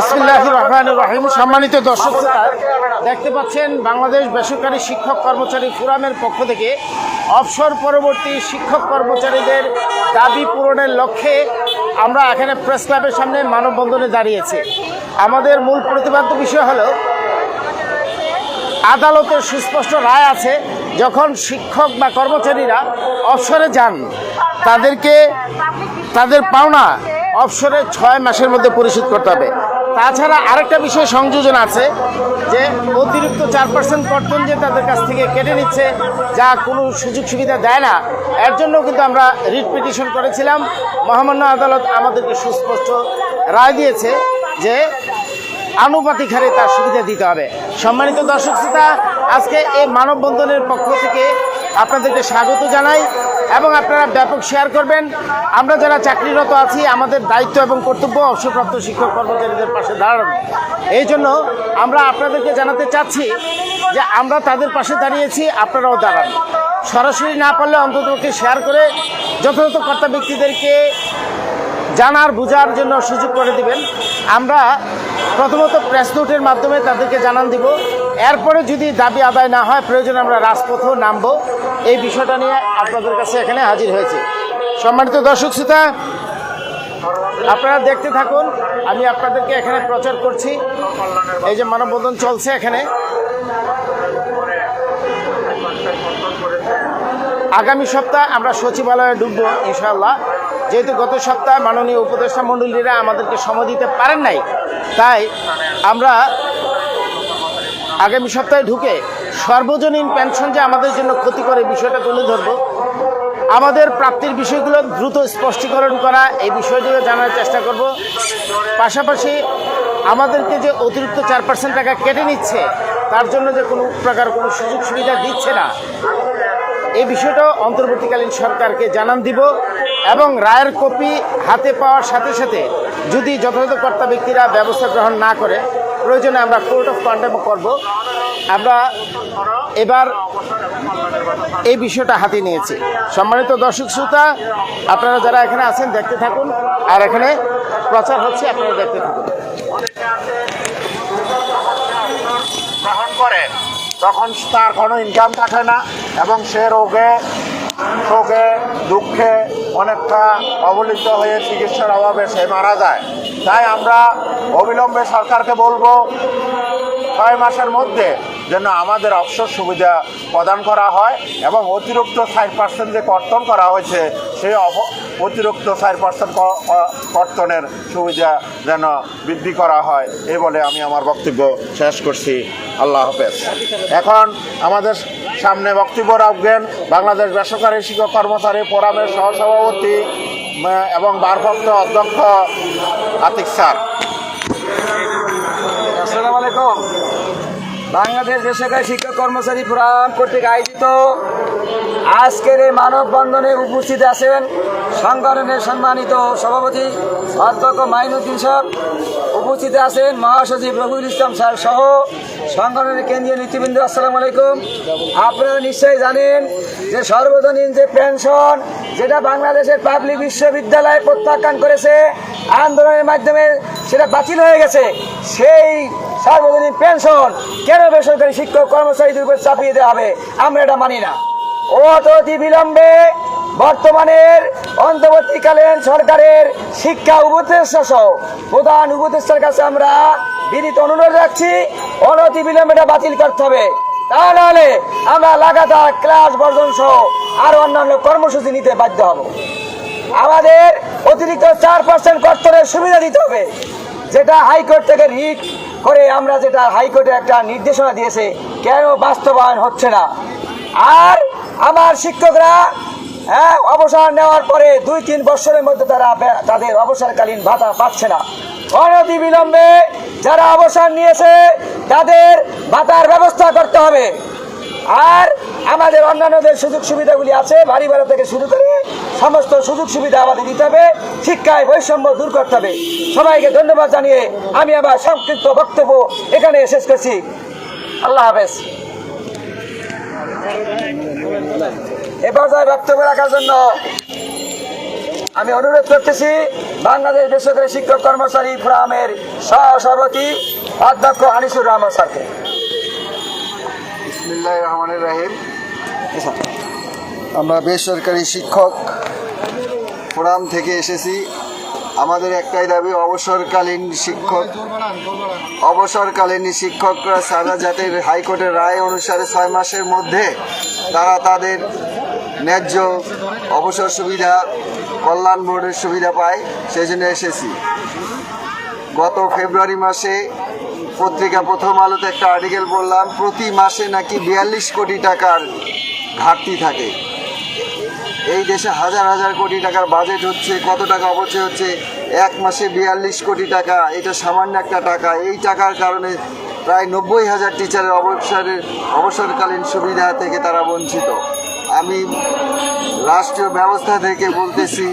রহমান রহিম। সম্মানিত দর্শক, দেখতে পাচ্ছেন বাংলাদেশ বেসরকারি শিক্ষক কর্মচারী ফোরামের পক্ষ থেকে অবসর পরবর্তী শিক্ষক কর্মচারীদের দাবি পূরণের লক্ষ্যে আমরা এখানে প্রেস ক্লাবের সামনে মানববন্ধনে দাঁড়িয়েছি। আমাদের মূল প্রতিপাদ্য বিষয় হলো, আদালতের সুস্পষ্ট রায় আছে, যখন শিক্ষক বা কর্মচারীরা অবসরে যান, তাদেরকে তাদের পাওনা অবসরে ছয় মাসের মধ্যে পরিশোধ করতে হবে। তাছাড়া আরেকটা বিষয় সংযোজন আছে যে অতিরিক্ত চার পার্সেন্ট কর্তন যে তাদের কাছ থেকে কেটে নিচ্ছে, যা কোনো সুযোগ সুবিধা দেয় না, এর জন্য কিন্তু আমরা রিট পিটিশন করেছিলাম। মহামান্য আদালত আমাদেরকে সুস্পষ্ট রায় দিয়েছে যে আনুপাতিক হারে তার সুবিধা দিতে হবে। সম্মানিত দর্শক শ্রোতা, আজকে এই মানববন্ধনের পক্ষ থেকে আপনাদেরকে স্বাগত জানাই। এবং আপনারা ব্যাপক শেয়ার করবেন। আমরা যারা চাকরিরত আছি, আমাদের দায়িত্ব এবং কর্তব্য অবসরপ্রাপ্ত শিক্ষক কর্মচারীদের পাশে দাঁড়ানো। এই জন্য আমরা আপনাদেরকে জানাতে চাচ্ছি যে আমরা তাদের পাশে দাঁড়িয়েছি, আপনারাও দাঁড়ান। সরাসরি না পারলে অন্ততপক্ষে শেয়ার করে যথাযথ কর্তা ব্যক্তিদেরকে জানার, বোঝার জন্য সুযোগ করে দিবেন। আমরা প্রথমত প্রেস নোটের মাধ্যমে তাদেরকে জানান দিব। এরপরে যদি দাবি আদায় না হয়, প্রয়োজনে আমরা রাজপথেও নামবো। এই বিষয়টা নিয়ে আপনাদের কাছে এখানে হাজির হয়েছে। সম্মানিত দর্শক শ্রোতা, আপনারা দেখতে থাকুন, আমি আপনাদেরকে এখানে প্রচার করছি। এই যে মানববন্ধন চলছে এখানে। আগামী সপ্তাহ আমরা সচিবালয়ে ডুববো ইনশাল্লাহ যেহেতু গত সপ্তাহে মাননীয় উপদেষ্টা মণ্ডলীরা আমাদেরকে সময় দিতে পারেন নাই, তাই আমরা আগামী সপ্তাহে ঢুকে সর্বজনীন পেনশন যে আমাদের জন্য ক্ষতি করে বিষয়টা তুলে ধরবো। আমাদের প্রাপ্তির বিষয়গুলো দ্রুত স্পষ্টীকরণ করা এই বিষয়টিও জানার চেষ্টা করব। পাশাপাশি আমাদেরকে যে অতিরিক্ত চার পার্সেন্ট টাকা কেটে নিচ্ছে, তার জন্য যে কোনো প্রকার কোনো সুযোগ সুবিধা দিচ্ছে না, এই বিষয়টাও অন্তর্বর্তীকালীন সরকারকে জানান দিব। এবং রায়ের কপি হাতে পাওয়ার সাথে সাথে যদি যথাযথ কর্তা ব্যক্তিরা ব্যবস্থা গ্রহণ না করে, প্রয়োজনে আমরা কোর্ট অফ কন্ডেম করব। আমরা এবার এই বিষয়টা হাতে নিয়েছি। সম্মানিত দর্শক শ্রোতা, আপনারা যারা এখানে আছেন, দেখতে থাকুন। আর এখানে প্রচার হচ্ছে, আপনারা দেখতে থাকুন। তখন তার কোনো ইনকাম থাকে না, এবং সে রোগে শোকে, দুঃখে অনেকটা অবলিত হয়ে চিকিৎসার অভাবে সে মারা যায়। তাই আমরা অবিলম্বে সরকারকে বলব, ছয় মাসের মধ্যে যেন আমাদের অবসর সুবিধা প্রদান করা হয় এবং অতিরিক্ত ষাট পার্সেন্ট যে কর্তন করা হয়েছে, সেই অতিরিক্ত ষাট পার্সেন্ট কর্তনের সুবিধা যেন বৃদ্ধি করা হয়, এই বলে আমি আমার বক্তব্য শেষ করছি। আল্লাহ হাফেজ। এখন আমাদের সামনে বক্তব্য রাখবেন বাংলাদেশ বেসরকারি শিক্ষক কর্মচারী ফোরামের সহসভাপতি এবং ভারপ্রাপ্ত অধ্যক্ষ আতিক স্যার। আসসালামু আলাইকুম। বাংলাদেশ বেসরকারি শিক্ষক কর্মচারী ফোরাম কর্তৃক আয়োজিত আজকের এই মানববন্ধনে উপস্থিত আছেন সংগঠনের সম্মানিত সভাপতি অধ্যক্ষ মাইনুদ্দিন সাহেব উপস্থিত আছেন মহাসচিব রবিউল ইসলাম স্যার সহ সংগঠনের কেন্দ্রীয় নেতৃবৃন্দ। আসসালামু আলাইকুম। আপনারা নিশ্চয়ই জানেন যে সর্বজনীন যে পেনশন যেটা বাংলাদেশের পাবলিক বিশ্ববিদ্যালয় প্রত্যাখ্যান করেছে, আন্দোলনের মাধ্যমে সেটা বাতিল হয়ে গেছে, সেই সার্বজনীন পেনশন কেন বেসরকারি শিক্ষক কর্মচারীদের উপর চাপিয়ে দেওয়া হবে, আমরা এটা মানি না। অতি বিলম্বে বর্তমানের অন্তর্বর্তীকালীন সরকারের শিক্ষা উপদেষ্টা সহ প্রধান উপদেষ্টার কাছে আমরা বিনীত অনুরোধ রাখছি, অনতি বিলম্বে এটা বাতিল করতে হবে। তা নাহলে আমরা লাগাতার ক্লাস বর্জন সহ আরও অন্যান্য কর্মসূচি নিতে বাধ্য হব। আমাদের অতিরিক্ত চার পার্সেন্ট কর্তনের সুবিধা দিতে হবে, যেটা হাইকোর্ট থেকে রিট করে আমরা যেটা হাইকোর্টে একটা নির্দেশনা দিয়েছে, কেন বাস্তবায়ন হচ্ছে না। আর আমার শিক্ষকরা হ্যাঁ অবসর নেওয়ার পরে দুই তিন বছরের মধ্যে তারা তাদের অবসরকালীন ভাতা পাচ্ছে না। অনতি বিলম্বে যারা অবসর নিয়েছে তাদের ভাতার ব্যবস্থা করতে হবে। আর আমাদের অন্যান্যদের সুযোগ সুবিধাগুলি আছে, বাড়ি ভাড়া থেকে শুরু করে সমস্ত সুযোগ সুবিধা আমাদের দিতে হবে, শিক্ষায় বৈষম্য দূর করতে হবে। সবাইকে ধন্যবাদ জানিয়ে আমি আমার সংক্ষিপ্ত বক্তব্য এখানে শেষ করছি। আল্লাহ হাফেজ। এ পর্যায়ে বক্তব্য রাখার জন্য আমি অনুরোধ করতেছি বাংলাদেশ বেসরকারি শিক্ষক কর্মচারী ফোরামের সহসভাপতি অধ্যক্ষ আনিসুর রহমান স্যারকে। রহমানের রাহিম। আমরা বেসরকারি শিক্ষক ফোরাম থেকে এসেছি। আমাদের একটাই দাবি, অবসরকালীন শিক্ষক অবসরকালীন শিক্ষকরা সারা জাতির হাইকোর্টের রায় অনুসারে ছয় মাসের মধ্যে তারা তাদের ন্যায্য অবসর সুবিধা, কল্যাণ বোর্ডের সুবিধা পায় সেই জন্য এসেছি। গত ফেব্রুয়ারি মাসে পত্রিকা প্রথম আলোতে একটা আর্টিকেল বললাম প্রতি মাসে নাকি বিয়াল্লিশ কোটি টাকার ঘাটতি থাকে। এই দেশে হাজার হাজার কোটি টাকার বাজেট হচ্ছে, কত টাকা অবচয় হচ্ছে, এক মাসে বিয়াল্লিশ কোটি টাকা, এটা সামান্য একটা টাকা। এই টাকার কারণে প্রায় নব্বই হাজার টিচারের অবসরের অবসরকালীন সুবিধা থেকে তারা বঞ্চিত। আমি রাষ্ট্রীয় ব্যবস্থা থেকে বলতেছি,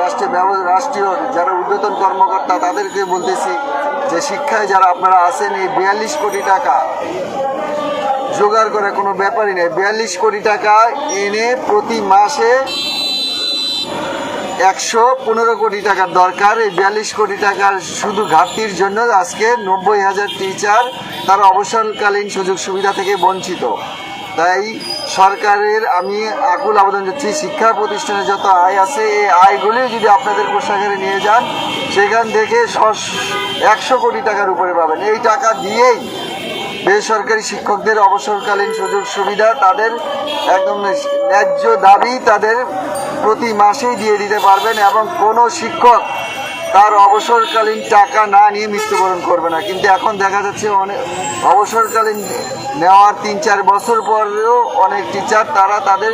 রাষ্ট্রীয় রাষ্ট্রীয় যারা ঊর্ধ্বতন কর্মকর্তা তাদেরকে বলতেছি যে শিক্ষায় যারা আপনারা আছেন, এই বিয়াল্লিশ কোটি টাকা জোগাড় করে কোনো ব্যাপারই নেই। বিয়াল্লিশ কোটি টাকা এনে প্রতি মাসে একশো পনেরো কোটি টাকার দরকার। এই বিয়াল্লিশ কোটি টাকার শুধু ঘাটতির জন্য আজকে নব্বই হাজার টিচার তারা অবসরকালীন সুযোগ সুবিধা থেকে বঞ্চিত। তাই সরকারের, আমি আকুল আবেদন করছি শিক্ষা প্রতিষ্ঠানে যত আয় আছে, এই আয়গুলি যদি আপনাদের কোষাগারে নিয়ে যান, সেখান থেকে একশো কোটি টাকার উপরে পাবেন। এই টাকা দিয়েই বেসরকারি শিক্ষকদের অবসরকালীন সুযোগ সুবিধা তাদের একদম ন্যায্য দাবি তাদের প্রতি মাসেই দিয়ে দিতে পারবেন এবং কোনো শিক্ষক তার অবসরকালীন টাকা না নিয়ে মৃত্যুবরণ করবে না। কিন্তু এখন দেখা যাচ্ছে অনেক অবসরকালীন নেওয়ার তিন চার বছর পরেও অনেক টিচার তারা তাদের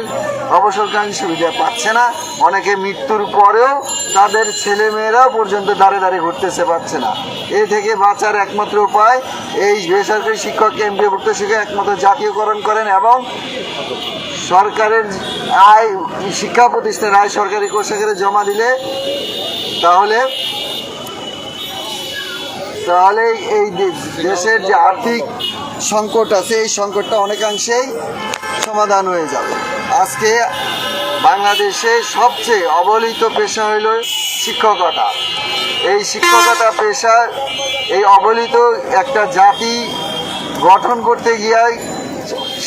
অবসরকালীন সুবিধা পাচ্ছে না। অনেকে মৃত্যুর পরেও তাদের ছেলেমেয়েরাও পর্যন্ত দাঁড়ে দাঁড়িয়ে ঘুরতেছে, পাচ্ছে না। এ থেকে বাঁচার একমাত্র উপায় এই বেসরকারি শিক্ষক শিক্ষককে এমপিভুক্ত শিক্ষক একমাত্র জাতীয়করণ করেন এবং সরকারের আয়, শিক্ষা প্রতিষ্ঠানের আয় সরকারি কোষাগারে জমা দিলে তাহলে তাহলে এই দেশের যে আর্থিক সংকট আছে, এই সংকটটা অনেকাংশেই সমাধান হয়ে যাবে। আজকে বাংলাদেশে সবচেয়ে অবহেলিত পেশা হইল শিক্ষকতা। এই শিক্ষকতা পেশা এই অবহেলিত একটা জাতি গঠন করতে গিয়ে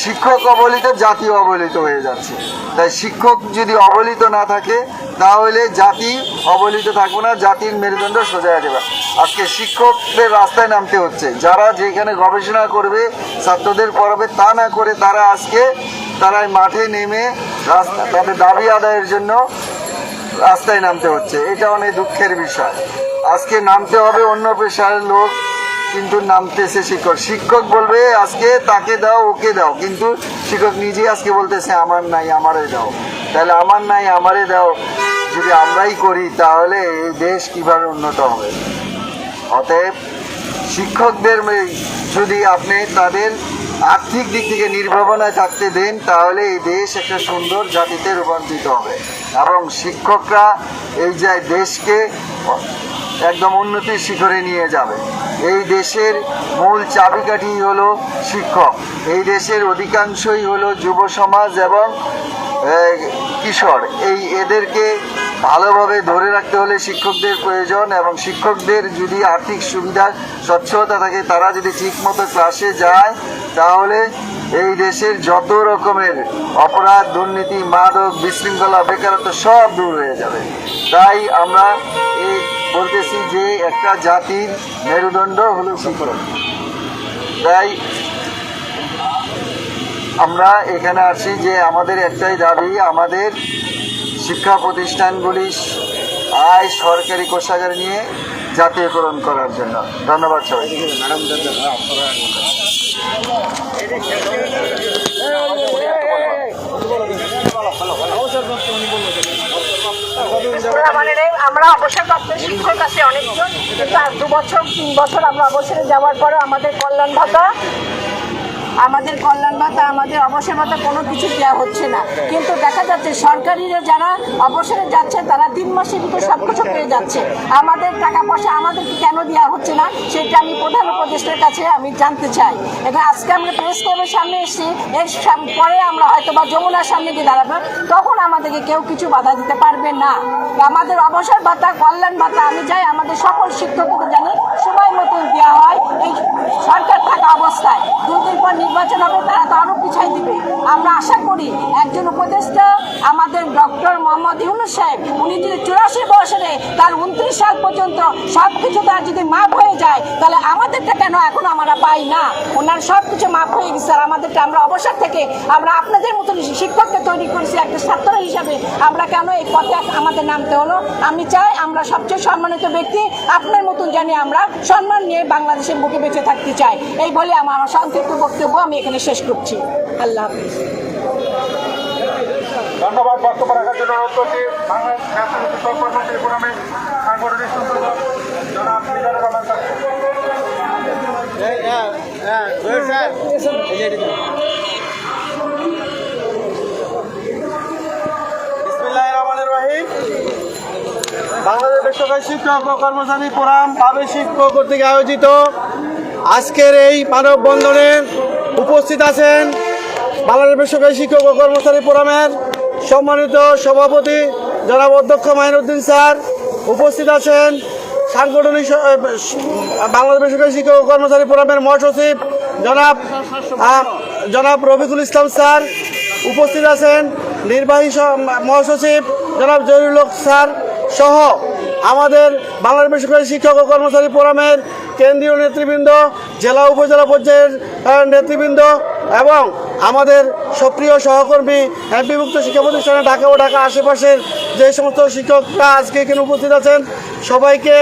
শিক্ষক অবহেলিত জাতি অবহেলিত হয়ে যাচ্ছে। তাই শিক্ষক যদি অবহেলিত না থাকে, তাহলে জাতি অবহেলিত থাকবে না, জাতির মেরুদণ্ড সোজা যাবে। আজকে শিক্ষকদের রাস্তায় নামতে হচ্ছে। যারা যেখানে গবেষণা করবে, ছাত্রদের পড়াবে, তা না করে তারা আজকে তারা মাঠে নেমে রাস্তা, তাদের দাবি আদায়ের জন্য রাস্তায় নামতে হচ্ছে। এটা অনেক দুঃখের বিষয়। আজকে নামতে হবে অন্য পেশার লোক কিন্তু নামতেছে শিক্ষক। শিক্ষক বলবে, আজকে তাকে দাও, ওকে দাও। কিন্তু শিক্ষক নিজেই আজকে বলতেছে, আমার নাই, আমারে দাও। তাহলে আমার নাই, আমারে দাও। যদি আমরাই করি, তাহলে এই দেশ কীভাবে উন্নত হবে? অতএব শিক্ষকদের যদি আপনি তাদের আর্থিক দিক থেকে নির্ভাবনায় থাকতে দেন, তাহলে এই দেশ একটা সুন্দর জাতিতে রূপান্তরিত হবে। এবং শিক্ষকরা এই যে দেশকে একদম উন্নতির শিখরে নিয়ে যাবে। এই দেশের মূল চাবিকাঠি হলো শিক্ষক। এই দেশের অধিকাংশই হলো যুব সমাজ এবং কিশোর। এই এদেরকে ভালোভাবে ধরে রাখতে হলে শিক্ষকদের প্রয়োজন এবং শিক্ষকদের যদি আর্থিক সুবিধা, স্বচ্ছতা থাকে, তারা যদি ঠিকমতো ক্লাসে যায়, তাহলে এই দেশের যত রকমের অপরাধ, দুর্নীতি, মাদক, বিশৃঙ্খলা, বেকারত্ব সব দূর হয়ে যাবে। তাই আমরা এই বলতেছি যে একটা জাতির মেরুদণ্ড হলো শিক্ষক তাই আমরা এখানে আছি যে আমাদের একটাই দাবি, আমাদের শিক্ষা প্রতিষ্ঠানগুলি আয় সরকারি কোষাগারে নিয়ে জাতীয়করণ করার জন্য। ধন্যবাদ সবাই আমাদের এই- আমরা অবসরপ্রাপ্ত শিক্ষক আছে অনেকজন কিন্তু দু বছর তিন বছর আমরা অবসরে যাওয়ার পরে আমাদের কল্যাণ ভাতা আমাদের কল্যাণ ভাতা আমাদের অবসর ভাতা কোনো কিছু দেওয়া হচ্ছে না। কিন্তু দেখা যাচ্ছে সরকারিরা যারা অবসরে যাচ্ছে, তারা তিন মাসের ভিতরে সব কিছু পেয়ে যাচ্ছে। আমাদের টাকা পয়সা আমাদেরকে কেন দেওয়া হচ্ছে না, সেটা আমি প্রধান উপদেষ্টার কাছে আমি জানতে চাই। এবং আজকে আমরা প্রেস ক্লাবের সামনে এসেছি, এর পরে আমরা হয়তো বা যমুনার সামনে গিয়ে দাঁড়াবো। তখন আমাদেরকে কেউ কিছু বাধা দিতে পারবে না। আমাদের অবসর ভাতা কল্যাণ ভাতা আমি চাই আমাদের সকল শিক্ষকদের জানি সময় মতন দেওয়া হয়। এই সরকার থাকা অবস্থায়। দুদিন পর নির্বাচন হবে, তারা তো আরও পিছাই দিবে। আমরা আশা করি একজন উপদেষ্টা আমাদের ডক্টর মোহাম্মদ ইউনুস সাহেব, উনি যদি চুরাশি বছরে তার উনত্রিশ সাল পর্যন্ত সব কিছু তার যদি মাপ হয়ে যায়, তাহলে আমাদেরটা কেন এখন আমরা পাই না? ওনার সব কিছু মাপ হয়ে গেছে আর আমাদেরটা আমরা অবসর থেকে আমরা আপনাদের মতন শিক্ষককে তৈরি করেছি, একটা ছাত্র হিসাবে। আমরা কেন এই পথে আমাদের নামতে হলো? আমি চাই আমরা সবচেয়ে সম্মানিত ব্যক্তি, আপনার মতন জানি আমরা সম্মান নিয়ে বাংলাদেশের বুকে বেঁচে থাকতে চাই। এই বলে আমার সংক্ষিপ্ত বক্তব্য। আমি এখানে শেষ করছি। আল্লাহ হাফিজ। ধন্যবাদ বক্তব্য রাখার জন্য অনুরোধ করছি। বাংলাদেশ কর্মচারী ফোরামে সাংগঠনিক সম্পাদক জনাব মিজানুর রহমান স্যার। বিসমিল্লাহির রহমানির রহিম। বাংলাদেশ বেসরকারি শিক্ষক ও কর্মচারী ফোরাম বাবে শিক্ষক কর্তৃক আয়োজিত আজকের এই মানববন্ধনে উপস্থিত আছেন বাংলাদেশ বেসরকারি শিক্ষক ও কর্মচারী ফোরামের সম্মানিত সভাপতি জনাব অধ্যক্ষ মাইনুদ্দিন স্যার। উপস্থিত আছেন সাংগঠনিক বাংলাদেশ বেসরকারি শিক্ষক ও কর্মচারী ফোরামের মহাসচিব জনাব জনাব রফিকুল ইসলাম স্যার। উপস্থিত আছেন নির্বাহী মহাসচিব জনাব জহিরুল স্যার সহ আমাদের বাংলাদেশ বেসরকারি শিক্ষক ও কর্মচারী ফোরামের কেন্দ্রীয় নেতৃবৃন্দ জেলা উপজেলা পর্যায়ের নেতৃবৃন্দ এবং আমাদের সক্রিয় সহকর্মী এমপিভুক্ত শিক্ষা প্রতিষ্ঠানে ঢাকা ও ঢাকা আশেপাশের যে সমস্ত শিক্ষকরা আজকে এখানে উপস্থিত আছেন সবাইকে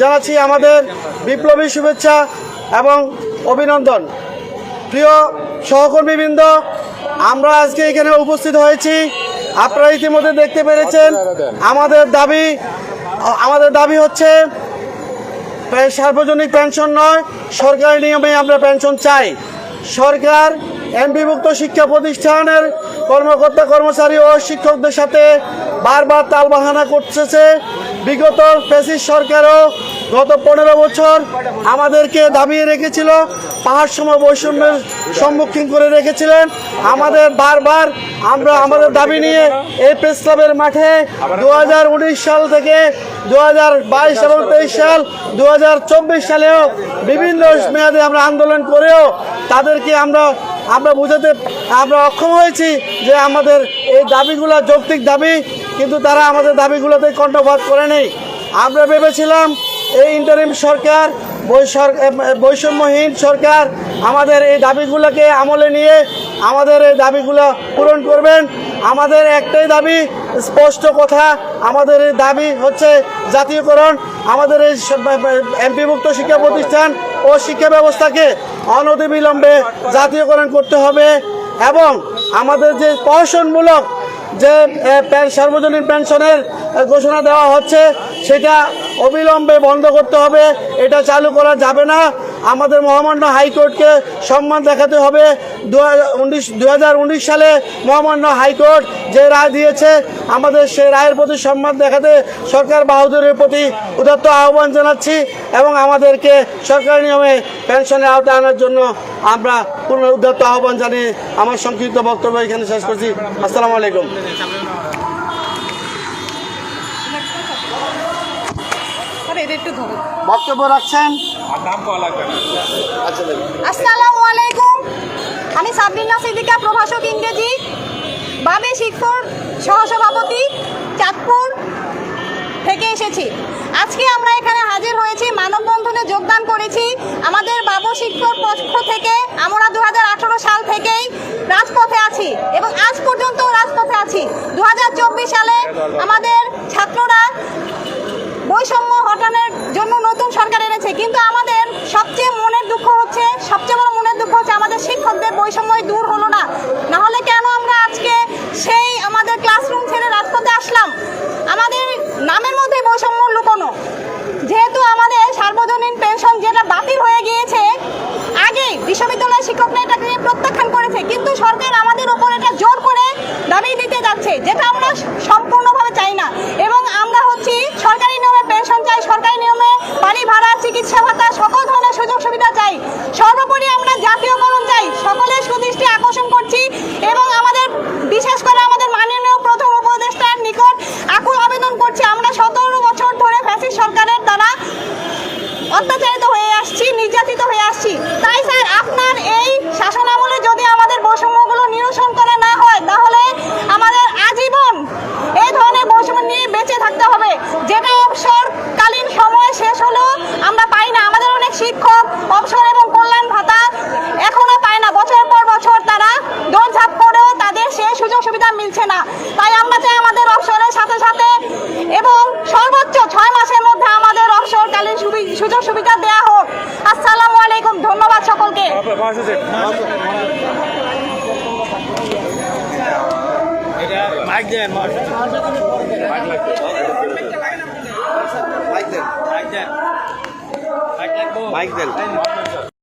জানাচ্ছি আমাদের বিপ্লবী শুভেচ্ছা এবং অভিনন্দন। প্রিয় সহকর্মীবৃন্দ আমরা আজকে এখানে উপস্থিত হয়েছি। আপনারা ইতিমধ্যে দেখতে পেরেছেন আমাদের দাবি আমাদের দাবি হচ্ছে সার্বজনিক পেনশন নয়, সরকারি নিয়মে আমরা পেনশন চাই। সরকার এমপিভুক্ত শিক্ষা প্রতিষ্ঠানের কর্মকর্তা, কর্মচারী ও শিক্ষকদের সাথে বারবার তালবাহানা করতেছে। বিগত ফেসিস সরকারও গত পনেরো বছর আমাদেরকে দাবিয়ে রেখেছিল পাহাড় সময় বৈষম্যের সম্মুখীন করে রেখেছিলেন। আমাদের বারবার আমরা আমাদের দাবি নিয়ে এই প্রেস ক্লাবের মাঠে দু হাজার উনিশ সাল থেকে দু এবং তেইশ সাল দু হাজার চব্বিশ সালেও বিভিন্ন মেয়াদে আমরা আন্দোলন করেও তাদেরকে আমরা আমরা বুঝাতে, আমরা অক্ষম হয়েছি যে আমাদের এই দাবিগুলো যৌক্তিক দাবি কিন্তু তারা আমাদের দাবিগুলোতে কণ্ঠপাত করে নেই। আমরা ভেবেছিলাম এই ইন্টারিম সরকার বৈষম্যহীন সরকার আমাদের এই দাবিগুলোকে আমলে নিয়ে আমাদের এই দাবিগুলো পূরণ করবেন। আমাদের একটাই দাবি, স্পষ্ট কথা, আমাদের এই দাবি হচ্ছে জাতীয়করণ। আমাদের এই এমপিভুক্ত শিক্ষা প্রতিষ্ঠান ও শিক্ষা ব্যবস্থাকে অনতিবিলম্বে জাতীয়করণ করতে হবে এবং আমাদের যে প্রহসনমূলক যে সর্বজনীন পেনশনের ঘোষণা দেওয়া হচ্ছে, সেটা অবিলম্বে বন্ধ করতে হবে, এটা চালু করা যাবে না। আমাদের মহামান্য হাইকোর্টকে সম্মান দেখাতে হবে। দু হাজার উনিশ সালে মহামান্য হাইকোর্ট যে রায় দিয়েছে, আমাদের সেই রায়ের প্রতি সম্মান দেখাতে সরকার বাহাদুরের প্রতি উদাত্ত আহ্বান জানাচ্ছি এবং আমাদেরকে সরকারি নিয়মে পেনশনের আওতায় আনার জন্য আমরা পুনঃ উদাত্ত আহ্বান জানিয়ে আমার সংক্ষিপ্ত বক্তব্য এখানে শেষ করছি। আসসালামু আলাইকুম। বক্তব্য রাখছেন? আসসালামু আলাইকুম। আমি সাবরিনা সিদ্দিকা প্রভাষক ইংরেজি বাবে শিক্ষক সহসভাপতি চাঁদপুর থেকে এসেছি। আজকে আমরা এখানে হাজির হয়েছি মানববন্ধনে যোগদান করেছি আমাদের বাবু শিক্ষক পক্ষ থেকে। আমরা দু হাজার আঠারো সাল থেকেই রাজপথে আছি এবং আজ পর্যন্ত রাজপথে আছি। দু হাজার চব্বিশ সালে আমাদের ছাত্ররা বৈষম্য হটানোর জন্য নতুন সরকার এনেছে, কিন্তু আমাদের সবচেয়ে মনের দুঃখ হচ্ছে, সবচেয়ে বড় মনের দুঃখ সর্বোপরি মাইক দেন।